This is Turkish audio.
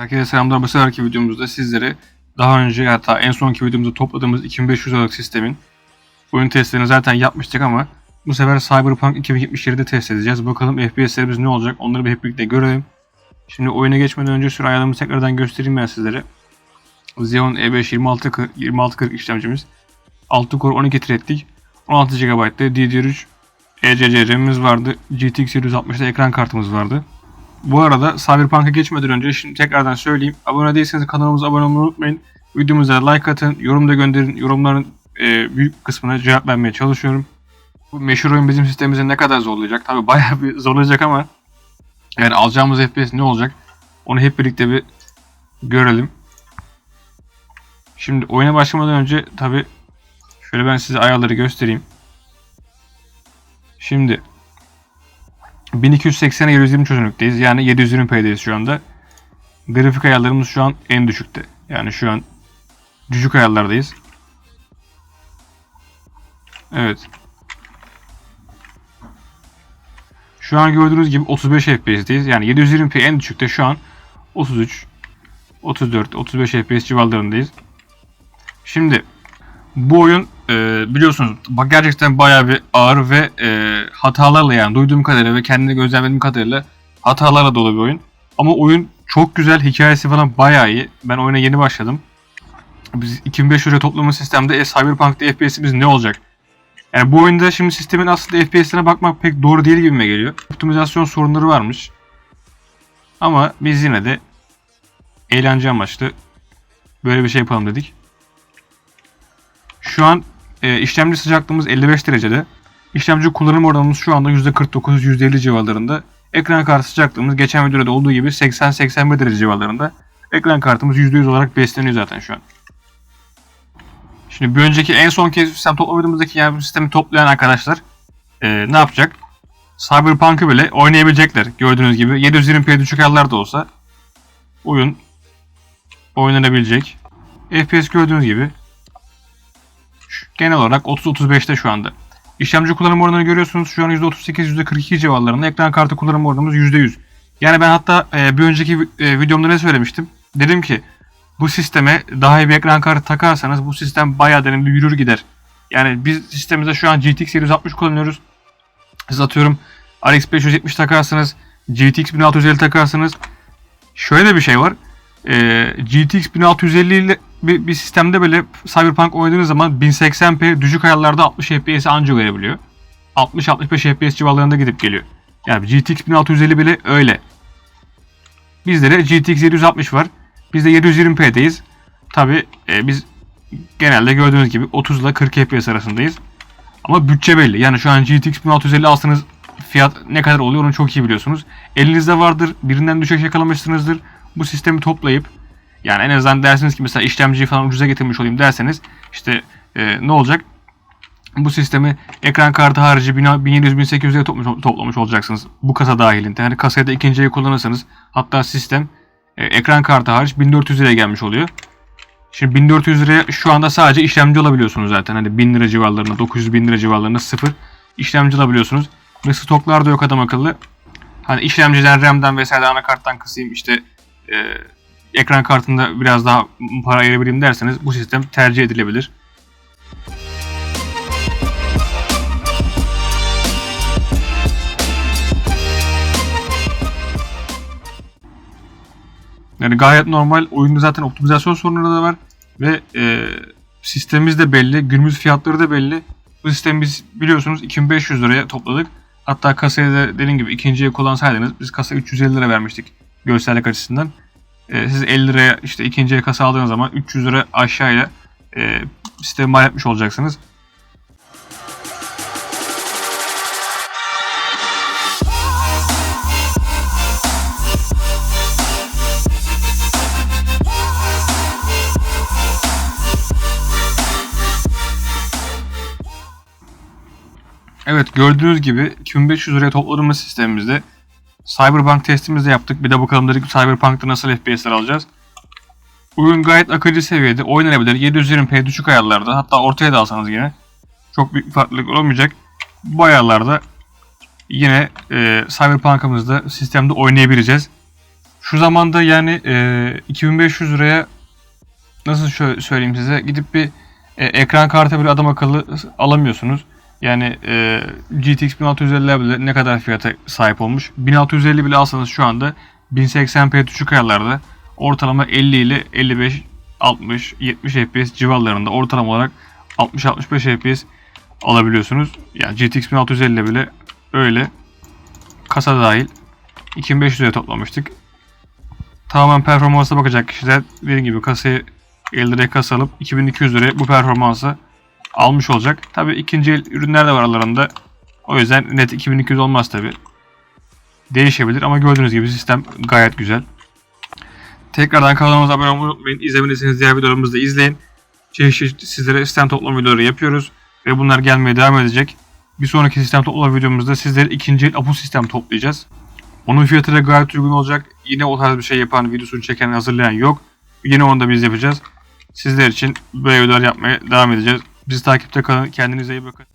Herkese selamlar. Bu seferki videomuzda sizlere daha önce hatta en sonki videomuzda topladığımız 2500 liralık sistemin oyun testlerini zaten yapmıştık ama bu sefer Cyberpunk 2077'de test edeceğiz. Bakalım FPS'lerimiz ne olacak onları bir hep birlikte görelim. Şimdi oyuna geçmeden önce süre ayarlarımızı tekrardan göstereyim ben sizlere. Xeon E E5 2640, 2640 işlemcimiz. 6 core 12 threadlik 16 GB'da DDR3 ECC RAM'imiz vardı. GTX 760'da ekran kartımız vardı. Bu arada Cyberpunk'a geçmeden önce şimdi tekrardan söyleyeyim. Abone değilseniz kanalımıza abone olmayı unutmayın. Videomuza like atın, yorum da gönderin. Yorumların e, büyük kısmına cevap vermeye çalışıyorum. Bu meşhur oyun bizim sistemimizi ne kadar zorlayacak? Tabi bayağı bir zorlayacak ama yani alacağımız FPS ne olacak? Onu hep birlikte bir görelim. Şimdi oyuna başlamadan önce tabi şöyle ben size ayarları göstereyim. Şimdi 1280'e 720 çözünürlükteyiz. Yani 720p'deyiz şu anda. Grafik ayarlarımız şu an en düşükte. Yani şu an düşük ayarlardayız. Evet. Şu an gördüğünüz gibi 35 FPS'teyiz. Yani 720p en düşükte şu an 33, 34, 35 FPS civarlarındayız. Şimdi bu oyun e, biliyorsunuz bak gerçekten bayağı bir ağır ve e, hatalarla yani duyduğum kadarıyla ve kendine gözlemlediğim kadarıyla hatalarla dolu bir oyun. Ama oyun çok güzel, hikayesi falan bayağı iyi. Ben oyuna yeni başladım. Biz 2500 lira toplama sistemde e, Cyberpunk'ta FPS'imiz ne olacak? Yani bu oyunda şimdi sistemin aslında FPS'ine bakmak pek doğru değil gibime geliyor. Optimizasyon sorunları varmış. Ama biz yine de eğlence amaçlı böyle bir şey yapalım dedik. Şu an e, işlemci sıcaklığımız 55 derecede. İşlemci kullanım oranımız şu anda %49-%50 civarlarında. Ekran kartı sıcaklığımız geçen videoda da olduğu gibi 80-81 derece civarlarında. Ekran kartımız %100 olarak besleniyor zaten şu an. Şimdi bir önceki en son kez sistem toplamadığımızdaki yani sistemi toplayan arkadaşlar e, ne yapacak? Cyberpunk'ı bile oynayabilecekler. Gördüğünüz gibi 720p düşük ayarlar da olsa oyun oynanabilecek. FPS gördüğünüz gibi genel olarak 30-35'te şu anda. İşlemci kullanım oranını görüyorsunuz. Şu an %38-%42 civarlarında. Ekran kartı kullanım oranımız %100. Yani ben hatta e, bir önceki e, videomda ne söylemiştim? Dedim ki bu sisteme daha iyi bir ekran kartı takarsanız bu sistem bayağı derin bir yürür gider. Yani biz sistemimizde şu an GTX 760 kullanıyoruz. Siz atıyorum RX 570 takarsınız. GTX 1650 takarsınız. Şöyle de bir şey var. E, GTX 1650 ile bir, bir sistemde böyle Cyberpunk oynadığınız zaman 1080p düşük ayarlarda 60 FPS anca verebiliyor. 60-65 FPS civarlarında gidip geliyor. Yani GTX 1650 bile öyle. Bizde de GTX 760 var. Biz de 720p'deyiz. Tabi e, biz genelde gördüğünüz gibi 30 ile 40 FPS arasındayız. Ama bütçe belli. Yani şu an GTX 1650 alsanız fiyat ne kadar oluyor onu çok iyi biliyorsunuz. Elinizde vardır. Birinden düşük yakalamışsınızdır. Bu sistemi toplayıp yani en azından dersiniz ki mesela işlemciyi falan ucuza getirmiş olayım derseniz işte e, ne olacak? Bu sistemi ekran kartı harici 1700-1800 liraya toplamış, toplamış olacaksınız. Bu kasa dahilinde. Yani kasayı da ikinciyi kullanırsanız hatta sistem e, ekran kartı hariç 1400 liraya gelmiş oluyor. Şimdi 1400 liraya şu anda sadece işlemci alabiliyorsunuz zaten. Hani 1000 lira civarlarında, 900 bin lira civarlarında sıfır işlemci alabiliyorsunuz. Ve stoklar da yok adam akıllı. Hani işlemciden, RAM'den vesaire anakarttan kısayım işte e, ekran kartında biraz daha para ayırabileyim derseniz bu sistem tercih edilebilir. Yani gayet normal. Oyunda zaten optimizasyon sorunları da var. Ve e, sistemimiz de belli. Günümüz fiyatları da belli. Bu sistemi biz biliyorsunuz 2500 liraya topladık. Hatta kasayı da dediğim gibi ikinciye kullansaydınız biz kasa 350 lira vermiştik görsellik açısından. E, siz 50 liraya işte ikinciye kasa aldığınız zaman 300 lira aşağıya e, sistemi mal etmiş olacaksınız. Evet gördüğünüz gibi 2500 liraya topladığımız sistemimizde Cyberpunk testimizi de yaptık. Bir de bakalım dedik Cyberpunk'ta nasıl FPS'ler alacağız. Oyun gayet akıcı seviyede oynanabilir. 720p düşük ayarlarda hatta ortaya da alsanız yine çok büyük farklılık olmayacak. Bu ayarlarda yine e, Cyberpunk'ımızda sistemde oynayabileceğiz. Şu zamanda yani e, 2500 liraya nasıl şöyle söyleyeyim size gidip bir e, ekran kartı bile adam akıllı alamıyorsunuz. Yani e, GTX 1650 bile ne kadar fiyata sahip olmuş. 1650 bile alsanız şu anda 1080p düşük ayarlarda ortalama 50 ile 55 60 70 FPS civarlarında ortalama olarak 60-65 FPS alabiliyorsunuz. Yani GTX 1650 bile öyle kasa dahil 2500 liraya toplamıştık. Tamamen performansa bakacak kişiler dediğim gibi kasayı 50 liraya kasa alıp 2200 liraya bu performansı almış olacak. Tabi ikinci el ürünler de var aralarında. O yüzden net 2200 olmaz tabi. Değişebilir ama gördüğünüz gibi sistem gayet güzel. Tekrardan kanalımıza abone olmayı unutmayın. İzlemediyseniz diğer videolarımızı da izleyin. Çeşit çeşit sizlere sistem toplama videoları yapıyoruz. Ve bunlar gelmeye devam edecek. Bir sonraki sistem toplama videomuzda sizlere ikinci el Apu sistem toplayacağız. Onun fiyatı da gayet uygun olacak. Yine o tarz bir şey yapan, videosunu çeken, hazırlayan yok. Yine onu da biz yapacağız. Sizler için böyle videolar yapmaya devam edeceğiz. Bizi takipte kalın. Kendinize iyi bakın.